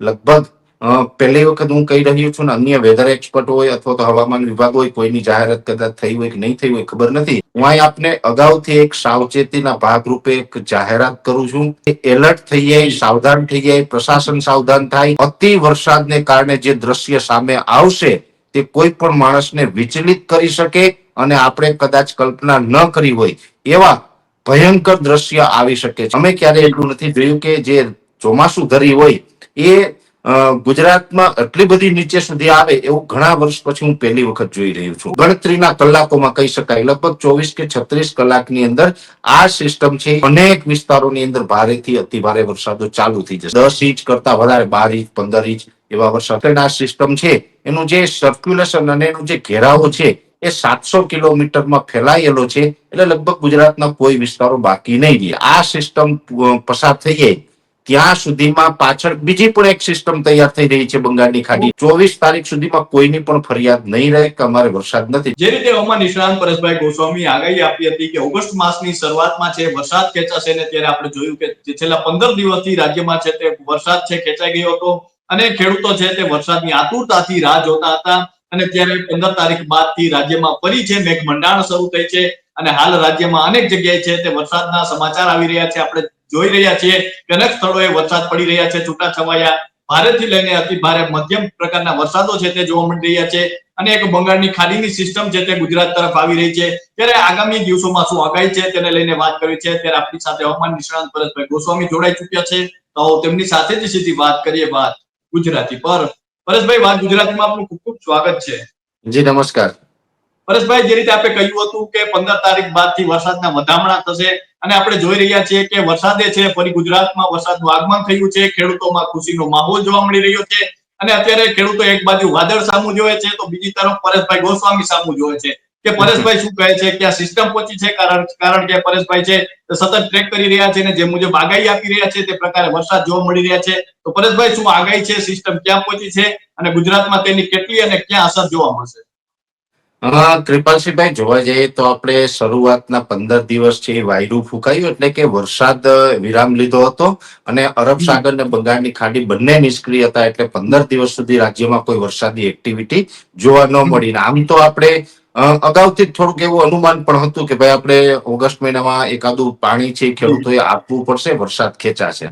લગભગ પહેલી વખત હું કહી રહ્યો છું ને, અન્ય વેધર એક્સપર્ટ હોય અથવા તો હવામાન વિભાગ હોય, કોઈની જાહેરાત કદાચ થઈ હોય કે નહીં થઈ હોય, ખબર નથી. હું અહીં આપને અગાઉથી એક સાવચેતીના ભાગરૂપે એક જાહેરાત કરું છું એલર્ટ થઈ જાય, સાવધાન થઈ જાય, પ્રશાસન સાવધાન થાય. અતિ વરસાદને કારણે જે દ્રશ્ય સામે આવશે, તે કોઈ પણ માણસને વિચલિત કરી શકે અને આપણે કદાચ કલ્પના ન કરી હોય, એવા ભયંકર દ્રશ્ય આવી શકે છે. અમે ક્યારે એટલું નથી જોયું કે જે ચોમાસું ધરી હોય એ ગુજરાતમાં એટલી બધી નીચે સુધી આવે એવું ઘણા વર્ષ પછી હું પહેલી વખત જોઈ રહ્યો છું. ગણતરીના કલાકોમાં કહી શકાય, લગભગ ચોવીસ કે છત્રીસ કલાકની અંદર આ સિસ્ટમ છે, અનેક વિસ્તારોની અંદર ભારેથી અતિ ભારે વરસાદો ચાલુ થઈ જશે. દસ ઇંચ કરતા વધારે, બાર ઇંચ, પંદર ઇંચ એવા વરસાદ. આ સિસ્ટમ છે, એનું જે સર્ક્યુલેશન અને એનું જે ઘેરાવો છે, એ સાતસો કિલોમીટરમાં ફેલાયેલો છે, એટલે લગભગ ગુજરાતના કોઈ વિસ્તારો બાકી નહીં રહે આ સિસ્ટમ પસાર થઈ જાય ત્યાં સુધીમાં પાછળ બીજી પણ એક સિસ્ટમ તૈયાર થઈ રહી છે બંગાળની ખાડી. ચોવીસ તારીખ સુધીમાં કોઈની પણ ફરિયાદ નહીં રહે કે અમારે વરસાદ નથી. જે રીતે હવામાન નિષ્ણાંત પરેશભાઈ ગોસ્વામી આગાહી આપી હતી કે ઓગસ્ટ માસની શરૂઆતમાં છે વરસાદ ખેંચાશે ને ત્યારે આપણે જોયું કે છેલ્લા પંદર દિવસથી રાજ્યમાં છે તે વરસાદ છે, ખેંચાઈ ગયો હતો. અને ખેડૂતો છે તે વરસાદની આતુરતાથી રાહ જોતા હતા. અને ત્યારે પંદર તારીખ બાદથી રાજ્યમાં ફરી છે મેઘમંડાણ શરૂ થઈ છે. અને હાલ રાજ્યમાં અનેક જગ્યાએ છે તે વરસાદના સમાચાર આવી રહ્યા છે. આપણે જોઈ રહ્યા છીએ. કે અનેક સ્થળોએ વરસાદ પડી રહ્યા છે, છૂટા છવાયા. ભારેથી લઈને અતિ ભારે મધ્યમ પ્રકારના વરસાદો છે તે જોવા મળી રહ્યા છે. અને એક બંગાળની ખાડીની સિસ્ટમ છે તે ગુજરાત તરફ આવી રહી છે. ત્યારે આગામી દિવસોમાં શું આગાહી છે તેને લઈને વાત કરી છે. ત્યારે આપણી સાથે હવામાન નિષ્ણાંત પરેશભાઈ ગોસ્વામી જોડાઈ ચુક્યા છે. તો તેમની સાથે જ સીધી વાત કરીએ વાત ગુજરાતી પર. પરેશભાઈ વાત ગુજરાતીમાં આપનું ખૂબ ખૂબ સ્વાગત છે. જી, નમસ્કાર. પરેશભાઈ, જે રીતે આપણે કહ્યું હતું કે પંદર તારીખ બાદથી વરસાદના વધામણા થશે અને આપણે જોઈ રહ્યા છીએ કે વરસાદે છે, ફરી ગુજરાતમાં વરસાદનું આગમન થયું છે, ખેડૂતોમાં ખુશીનો માહોલ જોવા મળી રહ્યો છે અને અત્યારે ખેડૂતો એક બાજુ વાદળ સામું જોવે છે તો બીજી તરફ પરેશભાઈ ગોસ્વામી સામું જોવે છે. કે પરેશભાઈ શું કહે છે કે આ સિસ્ટમ પહોંચી છે? કારણ કારણ કે પરેશભાઈ છે સતત ટ્રેક કરી રહ્યા છે અને જે મુજબ આગાહી આપી રહ્યા છે તે પ્રકારે વરસાદ જોવા મળી રહ્યા છે. તો પરેશભાઈ, શું આગાહી છે? સિસ્ટમ ક્યાં પહોંચી છે? અને ગુજરાતમાં તેની કેટલી અને ક્યાં અસર જોવા મળશે? કૃપાલસિંહભાઈ જોવા જઈએ તો આપણે શરૂઆતના પંદર દિવસ છે વાયરું ફૂંકાયું એટલે કે વરસાદ વિરામ લીધો હતો અને અરબ સાગર ને બંગાળની ખાડી બંને નિષ્ક્રિય હતા એટલે પંદર દિવસ સુધી રાજ્યમાં કોઈ વરસાદી એક્ટિવિટી જોવા ન મળી. આમ તો આપણે અગાઉથી થોડુંક એવું અનુમાન પણ હતું કે ભાઈ આપણે ઓગસ્ટ મહિનામાં એકાદું પાણી છે ખેડૂતોએ આપવું પડશે વરસાદ ખેંચાશે.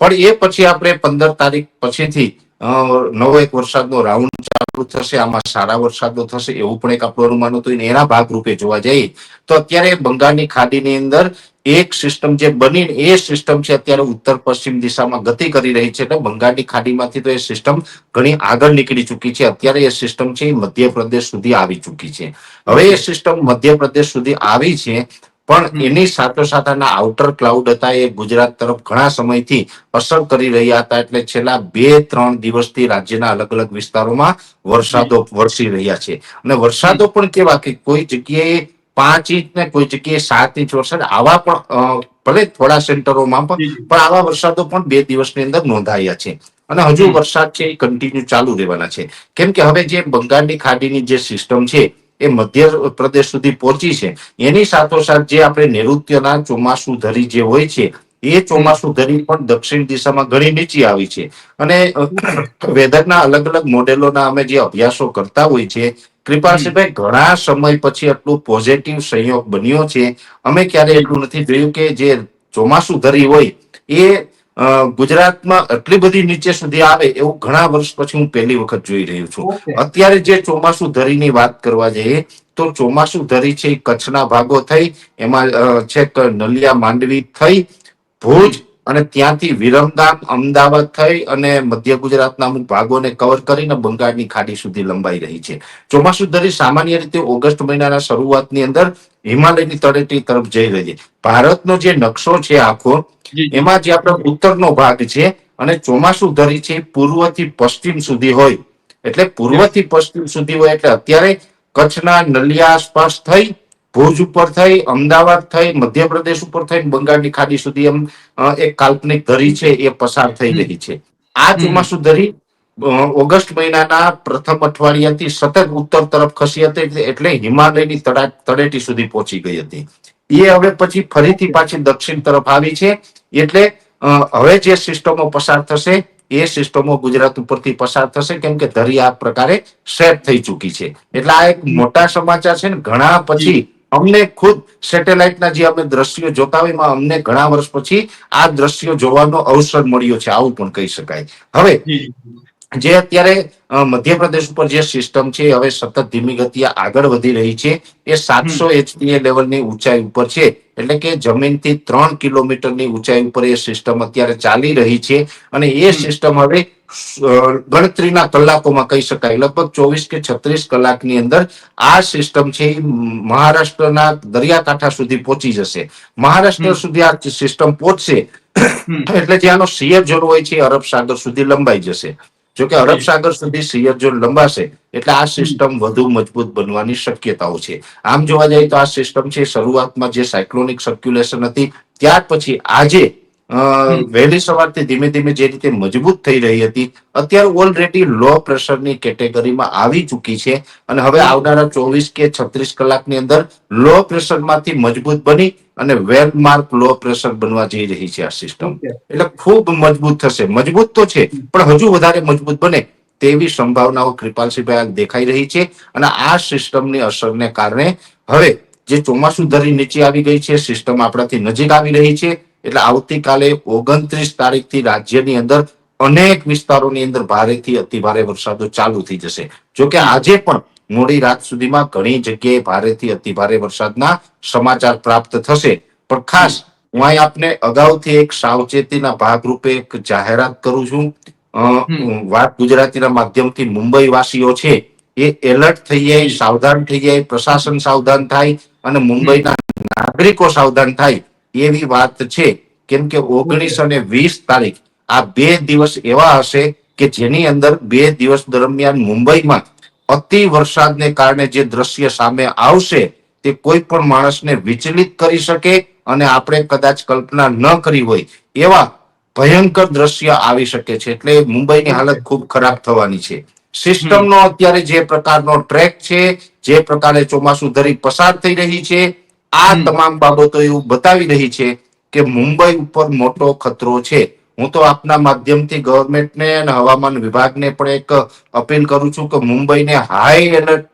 પણ એ પછી આપણે પંદર તારીખ પછીથી નવો એક વરસાદનો રાઉન્ડ ચાલુ થશે, આમાં સારા વરસાદો થશે એવું પણ એક આપણું અનુમાન હતું. એના ભાગરૂપે જોવા જઈએ તો અત્યારે બંગાળની ખાડીની અંદર એક સિસ્ટમ જે બની એ સિસ્ટમ છે અત્યારે ઉત્તર પશ્ચિમ દિશામાં ગતિ કરી રહી છે એટલે બંગાળની ખાડીમાંથી તો એ સિસ્ટમ ઘણી આગળ નીકળી ચૂકી છે. અત્યારે એ સિસ્ટમ છે મધ્યપ્રદેશ સુધી આવી ચૂકી છે. હવે એ સિસ્ટમ મધ્યપ્રદેશ સુધી આવી છે પણ એની સાથે સાથોસાથના આઉટર ક્લાઉડ હતા એ ગુજરાત તરફ ઘણા સમયથી અસર કરી રહ્યા હતા એટલે છેલ્લા બે ત્રણ દિવસથી રાજ્યના અલગ અલગ વિસ્તારોમાં વરસાદો વરસી રહ્યા છે. અને વરસાદો પણ કેવા કે કોઈ જગ્યાએ પાંચ ઇંચ ને કોઈ જગ્યાએ સાત ઇંચ વરસાદ આવા પણ ભલે થોડા સેન્ટરોમાં પણ. પણ આવા વરસાદો પણ બે દિવસની અંદર નોંધાયા છે. અને હજુ વરસાદ છે એ કન્ટિન્યુ ચાલુ રહેવાના છે. કેમ કે હવે જે બંગાળની ખાડીની જે સિસ્ટમ છે એ મધ્ય પ્રદેશ સુધી પહોંચી છે. એની સાથોસાથ જે આપણે નૈઋત્યના ચોમાસું ધરી જે હોય છે એ ચોમાસું ધરી પણ દક્ષિણ દિશામાં ઘણી નીચી આવી છે. અને વેધરના અલગ અલગ મોડેલોના અમે જે અભ્યાસો કરતા હોય છે કૃપાલસિંહભાઈ ઘણા સમય પછી આટલું પોઝિટિવ સંયોગ બન્યો છે. અમે ક્યારે એટલું નથી જોયું કે જે ચોમાસું ધરી હોય એ ગુજરાતમાં એટલી બધી નીચે સુધી આવે એવું ઘણા વર્ષ પછી હું પહેલી વખત જોઈ રહ્યો છું. અત્યારે જે ચોમાસુ ધરીની વાત કરવા જઈએ તો ચોમાસુ ધરી છે કચ્છના ભાગો થઈ એમાં છે નલિયા માંડવી થઈ ભુજ અને ત્યાંથી વિરમગામ અમદાવાદ થઈ અને મધ્ય ગુજરાતના અમુક ભાગોને કવર કરીને બંગાળની ખાડી સુધી લંબાઈ રહી છે. ચોમાસુ ધરી સામાન્ય રીતે ઓગસ્ટ મહિનાના શરૂઆતની અંદર હિમાલયની તળેટી તરફ જઈ રહી છે. ભારતનો જે નકશો છે આખો. એમાં જે આપણો ઉત્તરનો ભાગ છે અને ચોમાસુ ધરી છે પૂર્વથી પશ્ચિમ સુધી હોય. એટલે પૂર્વથી પશ્ચિમ સુધી હોય એટલે અત્યારે કચ્છના નલિયા આસપાસ થઈ ભુજ ઉપર થઈ અમદાવાદ થઈ મધ્યપ્રદેશ ઉપર થઈ બંગાળની ખાડી સુધી એમ એક કાલ્પનિક ધરી છે એ પસાર થઈ રહી છે. આ. ચોમાસુ ધરી ઓગસ્ટ મહિનાના પ્રથમ અઠવાડિયાથી સતત ઉત્તર તરફ ખસી હતી એટલે- હિમાલયની તળા તળેટી સુધી પહોંચી ગઈ હતી. એ હવે પછી ફરીથી પાછી દક્ષિણ તરફ આવી છે એટલે હવે જે સિસ્ટમો પસાર થશે એ સિસ્ટમો ગુજરાત ઉપરથી પસાર થશે કેમ કે ધરી આ પ્રકારે સેટ થઈ ચૂકી છે. એટલે આ એક મોટા સમાચાર છે ને ઘણા પછી અમને ખુદ સેટેલાઇટના જે અમે દ્રશ્યો જોતા હોય એમાં અમને ઘણા વર્ષ પછી આ દ્રશ્યો જોવાનો અવસર મળ્યો છે આવું પણ કહી શકાય. હવે જી અત્યારે મધ્યપ્રદેશ ઉપર જે સિસ્ટમ છે હવે સતત ધીમી ગતિએ આગળ વધી રહી છે એ સાતસો એચપીએ લેવલની ઊંચાઈ ઉપર છે એટલે કે જમીનથી ત્રણ કિલોમીટરની ઊંચાઈ ઉપર એ સિસ્ટમ અત્યારે ચાલી રહી છે અને એ સિસ્ટમ હવે ગણતરીના કલાકોમાં કહી શકાય. લગભગ ચોવીસ કે છત્રીસ કલાકની અંદર આ સિસ્ટમ છે એ મહારાષ્ટ્રના દરિયાકાંઠા સુધી પહોંચી જશે. મહારાષ્ટ્ર સુધી આ સિસ્ટમ પહોંચશે એટલે ત્યાંનો સિયર ઝોન હોય છે અરબ સાગર સુધી લંબાઈ જશે. જો. કે અરબ સાગર સુધી સિયર ઝોન લંબાશે એટલે આ સિસ્ટમ વધુ મજબૂત બનવાની શક્યતાઓ છે. આમ જોવા જઈએ તો આ સિસ્ટમ છે શરૂઆતમાં જે સાયક્લોનિક સર્ક્યુલેશન હતી ત્યાર પછી આજે વહેલી સવારથી ધીમે ધીમે જે રીતે મજબૂત થઈ રહી હતી અત્યારે ઓલરેડી લો પ્રેશરની કેટેગરીમાં આવી ચૂકી છે. અને હવે આવનારા ચોવીસ કે છત્રીસ કલાકની અંદર લો પ્રેશરમાંથી મજબૂત બની અને વેલ માર્ક લો પ્રેશર બનવા જઈ રહી છે આ સિસ્ટમ એટલે ખૂબ મજબૂત થશે. મજબૂત તો છે પણ હજુ વધારે મજબૂત બને તેવી સંભાવનાઓ કૃપાલસિંહભાઈ દેખાઈ રહી છે અને આ સિસ્ટમની અસરને કારણે હવે જે ચોમાસું ધરી નીચે આવી ગઈ છે સિસ્ટમ આપણાથી નજીક આવી રહી છે. એટલે આવતીકાલે ઓગણત્રીસ તારીખથી રાજ્યની અંદર અનેક વિસ્તારોની અંદર ભારેથી અતિ ભારે વરસાદો ચાલુ થઈ જશે. જો કે આજે પણ મોડી રાત સુધીમાં ઘણી જગ્યાએ ભારેથી અતિ ભારે વરસાદના સમાચાર પ્રાપ્ત થશે. પણ ખાસ હું અહીં આપને અગાઉથી એક સાવચેતીના ભાગરૂપે એક જાહેરાત કરું છું. વાત ગુજરાતીના માધ્યમથી મુંબઈ વાસીઓ છે એ એલર્ટ થઈ જાય સાવધાન થઈ જાય પ્રશાસન સાવધાન થાય અને મુંબઈના નાગરિકો સાવધાન થાય એવી વાત છે, કેમ કે ઓગણીસ અને વીસ તારીખ આ બે દિવસ એવા હશે કે જેની અંદર બે દિવસ દરમિયાન મુંબઈમાં અતિ વરસાદને કારણે જે દ્રશ્ય સામે આવશે, તે કોઈ પણ માણસને વિચલિત કરી શકે અને આપણે કદાચ કલ્પના ન કરી હોય, એવા ભયંકર દ્રશ્ય આવી શકે છે. એટલે મુંબઈની હાલત ખૂબ ખરાબ થવાની છે. સિસ્ટમનો અત્યારે જે પ્રકારનો ટ્રેક છે, જે પ્રકારે ચોમાસું ધરી પસાર થઈ રહી છે આ તમામ બાબતો એવું બતાવી રહી છે કે મુંબઈ ઉપર મોટો ખતરો છે. હું તો આપના માધ્યમથી ગવર્મેન્ટને અને હવામાન વિભાગને પણ એક અપીલ કરું છું કે મુંબઈને હાઈ એલર્ટ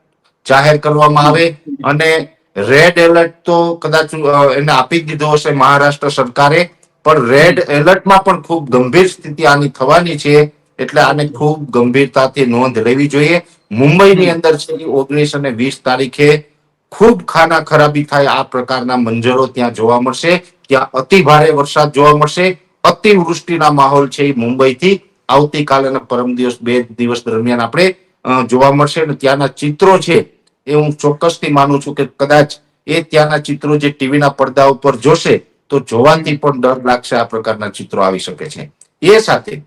જાહેર કરવામાં આવે અને રેડ એલર્ટ તો કદાચ એને આપી જ દીધો હશે મહારાષ્ટ્ર સરકારે પણ રેડ એલર્ટમાં પણ ખૂબ ગંભીર સ્થિતિ આની થવાની છે એટલે આને ખૂબ ગંભીરતાથી નોંધ લેવી જોઈએ. મુંબઈની અંદર છે ઓગણીસ અને વીસ તારીખે ખૂબ ખાના ખરાબી થાય આ પ્રકારના મંજરો ત્યાં જોવા મળશે. ત્યાં અતિ ભારે વરસાદ જોવા મળશે. અતિવૃષ્ટિના માહોલ છે એ મુંબઈથી આવતીકાલે અને પરમ દિવસ બે દિવસ દરમિયાન આપણે જોવા મળશે અને ત્યાંના ચિત્રો છે એ હું ચોક્કસથી માનું છું કે કદાચ એ ત્યાંના ચિત્રો જે ટીવીના પડદા ઉપર જોશે તો જોવાથી પણ ડર લાગશે આ પ્રકારના ચિત્રો આવી શકે છે. એ સાથે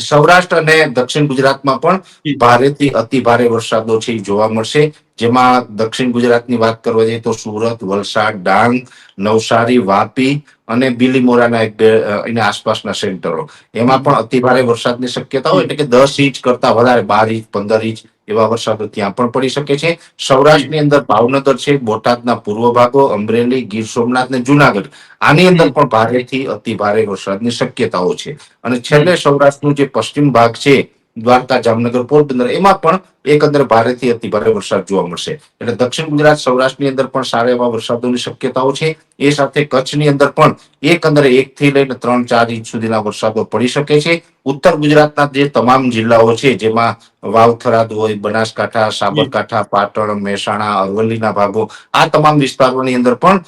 સૌરાષ્ટ્ર અને દક્ષિણ ગુજરાતમાં પણ ભારેથી અતિ ભારે વરસાદો છે એ જોવા મળશે. જેમાં દક્ષિણ ગુજરાતની વાત કરવા જઈએ તો સુરત, વલસાડ, ડાંગ, નવસારી, વાપી અને બીલીમોરાના એક બે એના આસપાસના સેન્ટરો. એમાં પણ અતિ ભારે વરસાદની શક્યતા હોય એટલે કે દસ ઇંચ કરતા વધારે, બાર ઇંચ, પંદર ઇંચ એવા વરસાદો ત્યાં પણ પડી શકે છે. સૌરાષ્ટ્રની અંદર ભાવનગર છે, બોટાદના પૂર્વ ભાગો, અમરેલી, ગીર સોમનાથ ને જુનાગઢ. આની અંદર પણ ભારેથી અતિ ભારે વરસાદની શક્યતાઓ છે. અને છેલ્લે સૌરાષ્ટ્રનું જે પશ્ચિમ ભાગ છે, દ્વારકા, જામનગર, પોરબંદર, એમાં પણ એકંદરે ભારેથી અતિ ભારે વરસાદ જોવા મળશે. એટલે દક્ષિણ ગુજરાત, સૌરાષ્ટ્રની અંદર પણ સારા એવા વરસાદોની શક્યતાઓ છે. એ સાથે કચ્છની અંદર પણ એકંદરે એક થી લઈને ત્રણ, ચાર ઇંચ સુધીના વરસાદો પડી શકે છે. ઉત્તર ગુજરાતના જે તમામ જિલ્લાઓ છે, જેમાં વાવથરાદ હોય, બનાસકાંઠા, સાબરકાંઠા, પાટણ, મહેસાણા, અરવલ્લીના ભાગો, આ તમામ વિસ્તારોની અંદર પણ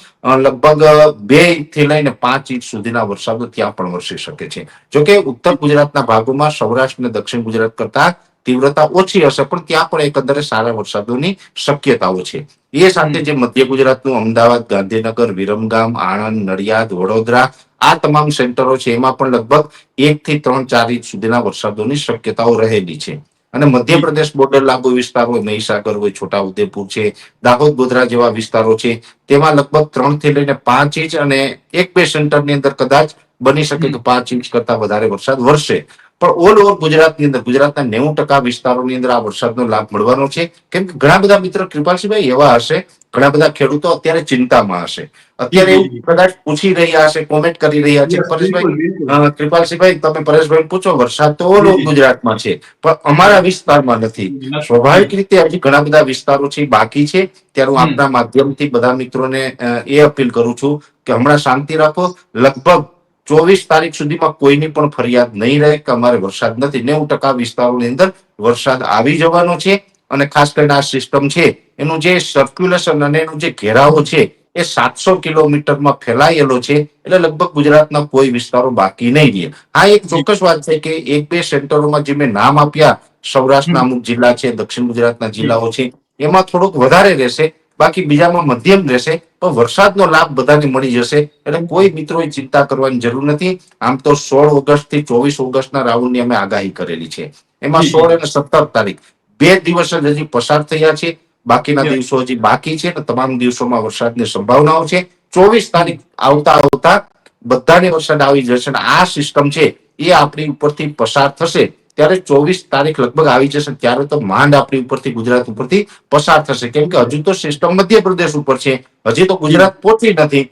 લગભગ બેથી લઈને પાંચ ઇંચ સુધીના વરસાદો ત્યાં પણ વરસી શકે છે. જોકે ઉત્તર ગુજરાતના ભાગોમાં સૌરાષ્ટ્ર અને દક્ષિણ ગુજરાત કરતા તીવ્રતા ઓછી હશે પણ ત્યાં પણ એકંદરે સારા વરસાદોની શક્યતાઓ છે. એ સાથે જે મધ્ય ગુજરાતનું અમદાવાદ ગાંધીનગર વિરમગામ આણંદ નડિયાદ વડોદરા આ તમામ સેન્ટરો છે એમાં પણ લગભગ એક થી ત્રણ ચાર ઇંચ સુધીના વરસાદોની શક્યતાઓ રહેલી છે. અને મધ્યપ્રદેશ બોર્ડર લાગુ વિસ્તારો હોય મહીસાગર હોય છોટા ઉદેપુર છે દાહોદ ગોધરા જેવા વિસ્તારો છે તેમાં લગભગ ત્રણથી લઈને પાંચ ઇંચ અને એક બે સેન્ટરની અંદર કદાચ બની શકે કે પાંચ ઇંચ કરતા વધારે વરસાદ વરસે. પણ ઓલ ઓવર ગુજરાતની અંદર ગુજરાતના નેવું ટકા વિસ્તારોની અંદર આ વરસાદનો લાભ મળવાનો છે કેમ કે ઘણા બધા મિત્ર કૃપાલસિંહભાઈ એવા હશે ઘણા બધા ખેડૂતો અત્યારે ચિંતામાં હશે અત્યારે. કદાચ પૂછી રહ્યા હશે કોમેન્ટ કરી રહ્યા છે પરેશભાઈ કૃપાલસિંહભાઈ તમે પરેશભાઈ પૂછો વરસાદ તો ઓલ ઓવર. ગુજરાતમાં છે પણ અમારા વિસ્તારમાં નથી. સ્વાભાવિક રીતે હજી ઘણા બધા વિસ્તારો છે બાકી છે ત્યારે હું. આપના માધ્યમથી બધા મિત્રોને એ અપીલ કરું છું કે હમણાં શાંતિ રાખો લગભગ ચોવીસ તારીખ સુધીમાં કોઈની પણ ફરિયાદ નહીં રહે કે અમારે વરસાદ નથી. નેવું ટકા વિસ્તારોની અંદર વરસાદ આવી જવાનો છે અને ખાસ કરીને આ સિસ્ટમ છે એનું જે સર્ક્યુલેશન અને એનો જે ઘેરાવો છે એ સાતસો કિલોમીટરમાં ફેલાયેલો છે એટલે લગભગ ગુજરાતના કોઈ વિસ્તારો બાકી નહીં રહે. આ એક ચોક્કસ વાત છે કે એક બે સેન્ટરોમાં જે મેં નામ આપ્યા સૌરાષ્ટ્રના અમુક જિલ્લા છે દક્ષિણ ગુજરાતના જિલ્લાઓ છે એમાં થોડુંક વધારે રહેશે બાકી બીજામાં મધ્યમ રહેશે પણ વરસાદનો લાભ બધાને મળી જશે. એટલે કોઈ મિત્રોએ ચિંતા કરવાની જરૂર નથી. આમ તો સોળ ઓગસ્ટથી ચોવીસ ઓગસ્ટના રાઉન્ડની અમે આગાહી કરેલી છે. એમાં સોળ અને સત્તર તારીખ. બે દિવસ જ હજી પસાર થયા છે. બાકીના દિવસો હજી બાકી છે અને તમામ દિવસોમાં વરસાદની સંભાવનાઓ છે. ચોવીસ તારીખ આવતા આવતા બધાને વરસાદ આવી જશે અને આ સિસ્ટમ છે એ આપણી ઉપરથી પસાર થશે. ત્યારે ચોવીસ તારીખ લગભગ આવી જશે ત્યારે તો માંડ આપણી ઉપરથી ગુજરાત ઉપરથી પસાર થશે. કેમ કે હજુ તો સિસ્ટમ મધ્યપ્રદેશ ઉપર છે. હજી તો ગુજરાત પહોંચી નથી.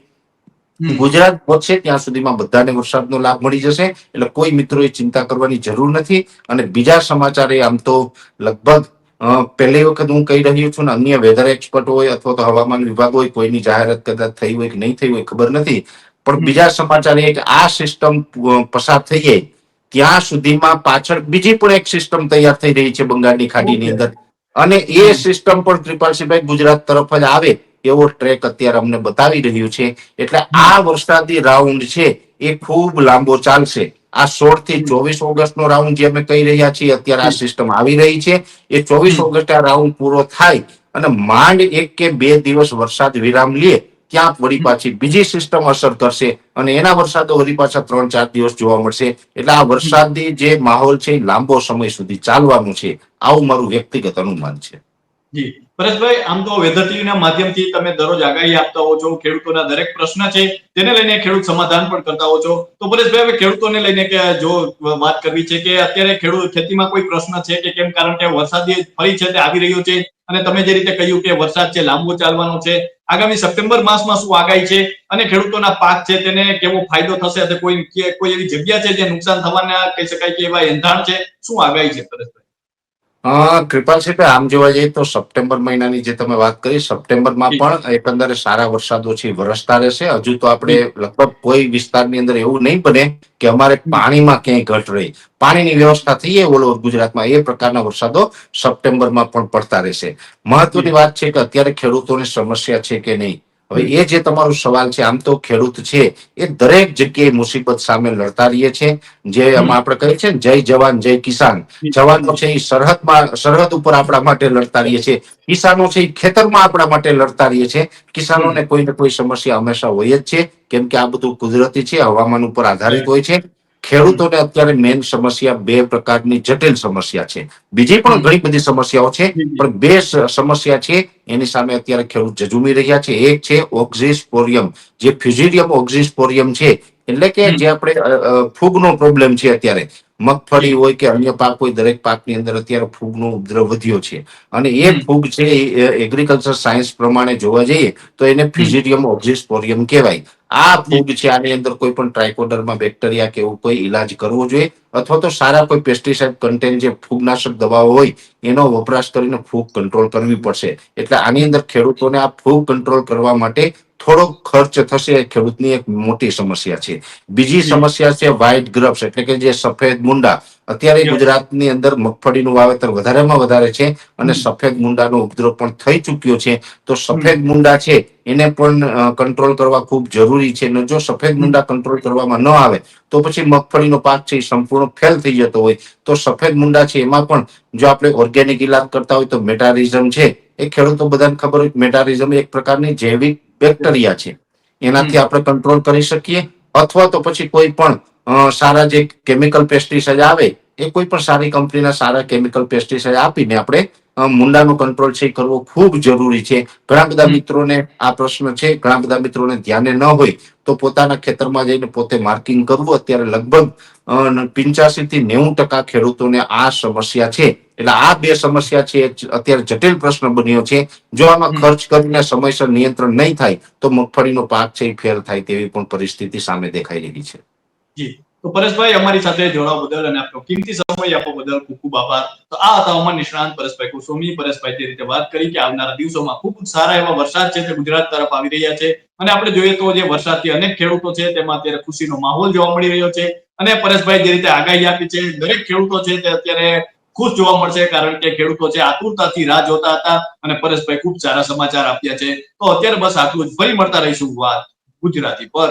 ગુજરાત પહોંચશે ત્યાં સુધીમાં બધાને વરસાદનો લાભ મળી જશે. એટલે કોઈ મિત્રોએ ચિંતા કરવાની જરૂર નથી. અને બીજા સમાચાર એ આમ તો લગભગ પહેલી વખત હું કહી રહ્યો છું ને અન્ય વેધર એક્સપર્ટ હોય અથવા તો હવામાન વિભાગ હોય કોઈની જાહેરાત કદાચ થઈ હોય કે નહીં થઈ હોય ખબર નથી. પણ બીજા સમાચાર એ કે આ સિસ્ટમ પસાર થઈ જાય ત્યાં સુધીમાં પાછળ બીજી પણ એક સિસ્ટમ તૈયાર થઈ રહી છે બંગાળની ખાડીની અંદર. અને એ સિસ્ટમ પણ ત્રિપાલસિંહભાઈ ગુજરાત તરફ જ આવે એવો ટ્રેક અત્યારે અમને બતાવી રહ્યું છે. એટલે આ વરસાદી રાઉન્ડ છે એ ખૂબ લાંબો ચાલશે. આ સોળથી ચોવીસ ઓગસ્ટ નો રાઉન્ડ જે અમે કહી રહ્યા છીએ અત્યારે આ સિસ્ટમ આવી રહી છે. એ ચોવીસ ઓગસ્ટ આ રાઉન્ડ પૂરો થાય અને માંડ એક કે બે દિવસ વરસાદ વિરામ લે ત્યાં વળી પાછી બીજી સિસ્ટમ અસર કરશે અને એના વરસાદો વળી પાછા ત્રણ ચાર દિવસ જોવા મળશે. એટલે આ વરસાદી જે માહોલ છે લાંબો સમય સુધી ચાલવાનું છે. આવું મારું વ્યક્તિગત અનુમાન છે. જી. પરેશભાઈ, આમ તો વેધર ટીવીના માધ્યમથી તમે દરરોજ આગાહી આપતા હો છો, ખેડૂતોના દરેક પ્રશ્ન છે, તેને લઈને ખેડૂત સમાધાન પણ કરતા હો છો. તો પરેશભાઈ, હવે ખેડૂતોને લઈને કે જો વાત કરવી છે કે અત્યારે ખેડૂત ખેતીમાં કોઈ પ્રશ્ન છે કે કેમ કારણ કે વરસાદી ફરી છે તે આવી રહ્યો છે અને તમે જે રીતે કહ્યું કે વરસાદ છે, લાંબો ચાલવાનો છે, આગામી સપ્ટેમ્બર માસમાં શું આગાહી છે અને ખેડૂતોના પાક છે તેને કેવો ફાયદો થશે? કોઈ કોઈ એવી જગ્યા છે જે નુકસાન થવાના કહી શકાય કે એવા એંધાણ છે? શું આગાહી છે પરેશભાઈ? અ, કૃપાલસિંહભાઈ આમ જોવા જઈએ તો સપ્ટેમ્બર મહિનાની જે તમે વાત કરી સપ્ટેમ્બરમાં. પણ એકંદરે સારા વરસાદો છે વરસતા રહેશે. હજુ તો આપણે લગભગ કોઈ વિસ્તારની અંદર એવું નહીં બને કે અમારે પાણીમાં ક્યાંય ઘટ રહી. પાણીની વ્યવસ્થા થઈ ઓલો ઓલ ઓવર ગુજરાતમાં એ પ્રકારના વરસાદો સપ્ટેમ્બરમાં પણ પડતા રહેશે. મહત્વની વાત છે કે અત્યારે ખેડૂતોની સમસ્યા છે કે નહીં? હવે એ જે તમારો સવાલ છે આમ તો ખેડૂત છે એ દરેક જગ્યાએ મુસીબત સામે લડતા રહીએ છે. જે આપણે કહીએ છીએ જય જવાન જય કિસાન. જવાનો છે એ સરહદમાં સરહદ ઉપર આપણા માટે લડતા રહીએ છે કિસાનો છે એ ખેતરમાં આપણા માટે લડતા રહીએ છે કિસાનોને કોઈ ને કોઈ સમસ્યા હંમેશા હોય જ છે. કેમ કે આ બધું કુદરતી છે હવામાન ઉપર આધારિત હોય છે. ખેડૂતોને અત્યારે મેઇન સમસ્યા બે પ્રકારની જટિલ સમસ્યા છે. બીજી પણ ઘણી બધી સમસ્યાઓ છે પણ બે સમસ્યા છે એની સામે અત્યારે ખેડૂત જજુમી રહ્યા છે. એક છે ઓક્ઝિસ્પોરિયમ જે ફ્યુઝિરિયમ ઓક્ઝિસ્પોરિયમ છે. એટલે કે જે આપણે ફૂગનો પ્રોબ્લેમ છે અત્યારે. મગફળી હોય કે અન્ય પાક હોય દરેક પાકની અંદર અત્યારે ફૂગનો ઉપદ્રવ વધ્યો છે. અને એ ફૂગ છે એ એગ્રીકલ્ચર સાયન્સ પ્રમાણે જોવા જઈએ તો એને ફ્યુઝિડિયમ ઓક્ઝિસ્પોરિયમ કહેવાય. આ ફૂગ છે, આની અંદર કોઈ પણ ટ્રાયકોડરમાં બેક્ટેરિયા કે એવું કોઈ ઈલાજ કરવો જોઈએ, અથવા તો સારા કોઈ પેસ્ટિસાઇડ કન્ટેન જે ફૂગનાશક દવાઓ હોય, એનો વપરાશ કરીને ફૂગ કંટ્રોલ કરવી પડશે. એટલે આની અંદર ખેડૂતોને આ ફૂગ કંટ્રોલ કરવા માટે થોડો ખર્ચ થશે. એ ખેડૂતની એક મોટી સમસ્યા છે. બીજી સમસ્યા છે વ્હાઇટ ગ્રબ્સ એટલે કે જે સફેદ મુંડા અત્યારે ગુજરાતની અંદર મગફળીનું વાવેતર વધારેમાં વધારે છે અને સફેદ મુંડાનો ઉપદ્રવ પણ થઈ ચૂક્યો છે. તો સફેદ મુંડા છે એને પણ કંટ્રોલ કરવા ખૂબ જરૂરી છે. અને જો સફેદ મુંડા કંટ્રોલ કરવામાં ન આવે તો પછી મગફળીનો પાક છે એ સંપૂર્ણ ફેલ થઈ જતો હોય. તો સફેદ મુંડા છે એમાં પણ જો આપણે ઓર્ગેનિક ઇલાજ કરતા હોય તો મેટારિઝમ છે. એ ખેડૂતો બધાને ખબર હોય મેટારિઝમ એક પ્રકારની જૈવિક બેક્ટેરિયા છે. એનાથી આપણે કંટ્રોલ કરી શકીએ. અથવા તો પછી કોઈ પણ સારા જે કેમિકલ પેસ્ટિસાઇડ આવે એ કોઈ પણ સારી કંપનીના સારા કેમિકલ પેસ્ટિસાઇડ આપીને આપણે મુંડાનો કંટ્રોલ છે કરવો ખૂબ જરૂરી છે. ઘણા બધા મિત્રોને આ પ્રશ્ન છે ઘણા બધા મિત્રોને ધ્યાને ન હોય તો પોતાના ખેતરમાં જઈને પોતે માર્કિંગ કરવું અત્યારે લગભગ પિંચાસી થી નેવું ટકા ખેડૂતોને આ સમસ્યા છે. એટલે આ બે સમસ્યા છે અત્યારે જટિલ પ્રશ્ન બન્યો છે. જો આમાં ખર્ચ કરીને સમયસર નિયંત્રણ નહીં થાય તો મગફળીનો પાક છે એ ફેલ થાય તેવી પણ પરિસ્થિતિ સામે દેખાઈ રહી છે. જી. તો પરેશભાઈ, અમારી સાથે જોડાવા બદલ અને આપનો કિંમતી સમય આપવા બદલ ખૂબ ખૂબ આભાર. તો આ હતા હવામાન નિષ્ણાંત પરેશભાઈ કુસુમી. પરેશભાઈ તે રીતે વાત કરી કે આવનારા દિવસોમાં ખૂબ સારા એવા વરસાદ છે તે ગુજરાત તરફ આવી રહ્યા છે. અને આપણે જોઈએ તો જે વરસાદથી અનેક ખેડૂતો છે તેમાં અત્યારે ખુશીનો માહોલ જોવા મળી રહ્યો છે. અને પરેશભાઈ જે રીતે આગાહી આપી છે, દરેક ખેડૂતો છે તે અત્યારે ખુશ જોવા મળશે કારણ કે ખેડૂતો છે આતુરતાથી રાહ જોતા હતા અને પરેશભાઈ ખૂબ સારા સમાચાર આપ્યા છે. તો અત્યારે બસ આટલું જ. ફરી મળતા રહીશું વાત ગુજરાતી પર.